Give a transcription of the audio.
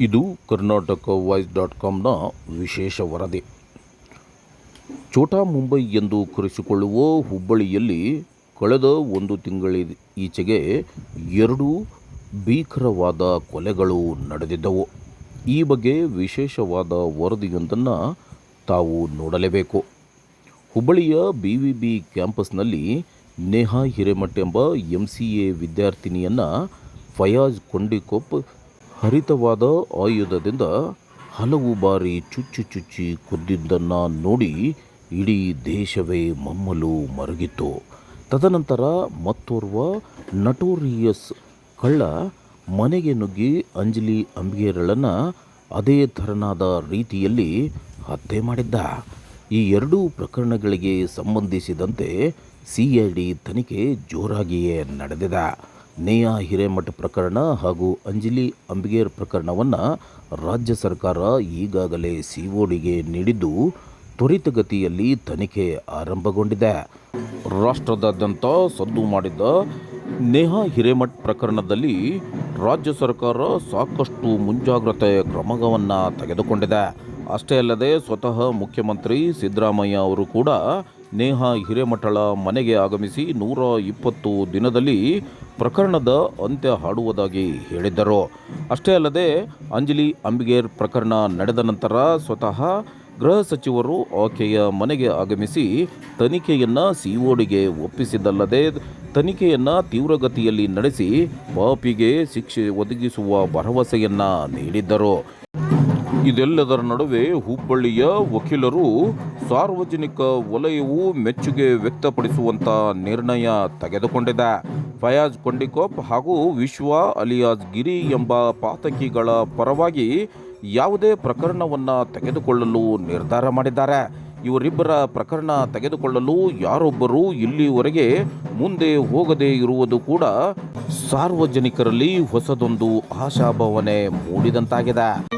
ಇದು Karnataka voice dot ಕಾಮ್ನ ವಿಶೇಷ ವರದಿ. ಛೋಟಾ ಮುಂಬೈ ಎಂದು ಕರೆಸಿಕೊಳ್ಳುವ ಹುಬ್ಬಳ್ಳಿಯಲ್ಲಿ ಕಳೆದ ಒಂದು ತಿಂಗಳ ಈಚೆಗೆ ಎರಡು ಭೀಕರವಾದ ಕೊಲೆಗಳು ನಡೆದಿದ್ದವು. ಈ ಬಗ್ಗೆ ವಿಶೇಷವಾದ ವರದಿಯೊಂದನ್ನು ತಾವು ನೋಡಲೇಬೇಕು. ಹುಬ್ಬಳ್ಳಿಯ ಬಿ ವಿ ಬಿ ಕ್ಯಾಂಪಸ್ನಲ್ಲಿ ನೇಹಾ ಹಿರೇಮಠ್ ಎಂಬ ಎಂ ಸಿ ಎ ವಿದ್ಯಾರ್ಥಿನಿಯನ್ನು ಫಯಾಜ್ ಕೊಂಡಿಕೊಪ್ ಹರಿತವಾದ ಆಯುಧದಿಂದ ಹಲವು ಬಾರಿ ಚುಚ್ಚಿ ಚುಚ್ಚಿ ಕುದ್ದಿದ್ದನ್ನು ನೋಡಿ ಇಡೀ ದೇಶವೇ ಮಮ್ಮಲು ಮರಗಿತ್ತು. ತದನಂತರ ಮತ್ತೋರ್ವ ನಟೋರಿಯಸ್ ಕಳ್ಳ ಮನೆಗೆ ನುಗ್ಗಿ ಅಂಜಲಿ ಅಂಬಿಗೇರಳನ್ನು ಅದೇ ಥರನಾದ ರೀತಿಯಲ್ಲಿ ಹತ್ಯೆ ಮಾಡಿದ್ದ. ಈ ಎರಡೂ ಪ್ರಕರಣಗಳಿಗೆ ಸಂಬಂಧಿಸಿದಂತೆ ಸಿ ಐ ಡಿ ತನಿಖೆ ಜೋರಾಗಿಯೇ ನಡೆದಿದೆ. ನೇಹಾ ಹಿರೇಮಠ ಪ್ರಕರಣ ಹಾಗೂ ಅಂಜಲಿ ಅಂಬಿಗೇರ್ ಪ್ರಕರಣವನ್ನು ರಾಜ್ಯ ಸರ್ಕಾರ ಈಗಾಗಲೇ ಸಿ ನೀಡಿದ್ದು ತ್ವರಿತಗತಿಯಲ್ಲಿ ತನಿಖೆ ಆರಂಭಗೊಂಡಿದೆ. ರಾಷ್ಟ್ರದಾದ್ಯಂತ ಸದ್ದು ಮಾಡಿದ್ದ ನೇಹಾ ಹಿರೇಮಠ್ ಪ್ರಕರಣದಲ್ಲಿ ರಾಜ್ಯ ಸರ್ಕಾರ ಸಾಕಷ್ಟು ಮುಂಜಾಗ್ರತೆ ಕ್ರಮವನ್ನು ತೆಗೆದುಕೊಂಡಿದೆ. ಅಷ್ಟೇ ಅಲ್ಲದೆ ಸ್ವತಃ ಮುಖ್ಯಮಂತ್ರಿ ಸಿದ್ದರಾಮಯ್ಯ ಅವರು ಕೂಡ ನೇಹಾ ಹಿರೇಮಠಳ ಮನೆಗೆ ಆಗಮಿಸಿ ನೂರ ಇಪ್ಪತ್ತು ದಿನದಲ್ಲಿ ಪ್ರಕರಣದ ಅಂತ್ಯ ಹಾಡುವುದಾಗಿ ಹೇಳಿದ್ದರು. ಅಷ್ಟೇ ಅಲ್ಲದೆ ಅಂಜಲಿ ಅಂಬಿಗೇರ್ ಪ್ರಕರಣ ನಡೆದ ನಂತರ ಸ್ವತಃ ಗೃಹ ಸಚಿವರು ಆಕೆಯ ಮನೆಗೆ ಆಗಮಿಸಿ ತನಿಖೆಯನ್ನು ಸಿಒಡಿಗೆ ಒಪ್ಪಿಸಿದ್ದಲ್ಲದೆ ತನಿಖೆಯನ್ನು ತೀವ್ರಗತಿಯಲ್ಲಿ ನಡೆಸಿ ಪಾಪಿಗೆ ಶಿಕ್ಷೆ ಒದಗಿಸುವ ಭರವಸೆಯನ್ನು ನೀಡಿದ್ದರು. ಇದೆಲ್ಲದರ ನಡುವೆ ಹುಬ್ಬಳ್ಳಿಯ ವಕೀಲರು ಸಾರ್ವಜನಿಕ ವಲಯವು ಮೆಚ್ಚುಗೆ ವ್ಯಕ್ತಪಡಿಸುವಂತ ನಿರ್ಣಯ ತೆಗೆದುಕೊಂಡಿದೆ. ಫಯಾಜ್ ಕೊಂಡಿಕೋಪ್ ಹಾಗೂ ವಿಶ್ವ ಅಲಿಯಾಜ್ ಗಿರಿ ಎಂಬ ಪಾತಕಿಗಳ ಪರವಾಗಿ ಯಾವುದೇ ಪ್ರಕರಣವನ್ನು ತೆಗೆದುಕೊಳ್ಳಲು ನಿರ್ಧಾರ ಮಾಡಿದ್ದಾರೆ. ಇವರಿಬ್ಬರ ಪ್ರಕರಣ ತೆಗೆದುಕೊಳ್ಳಲು ಯಾರೊಬ್ಬರು ಇಲ್ಲಿವರೆಗೆ ಮುಂದೆ ಹೋಗದೇ ಇರುವುದು ಕೂಡ ಸಾರ್ವಜನಿಕರಲ್ಲಿ ಹೊಸದೊಂದು ಆಶಾಭಾವನೆ ಮೂಡಿದಂತಾಗಿದೆ.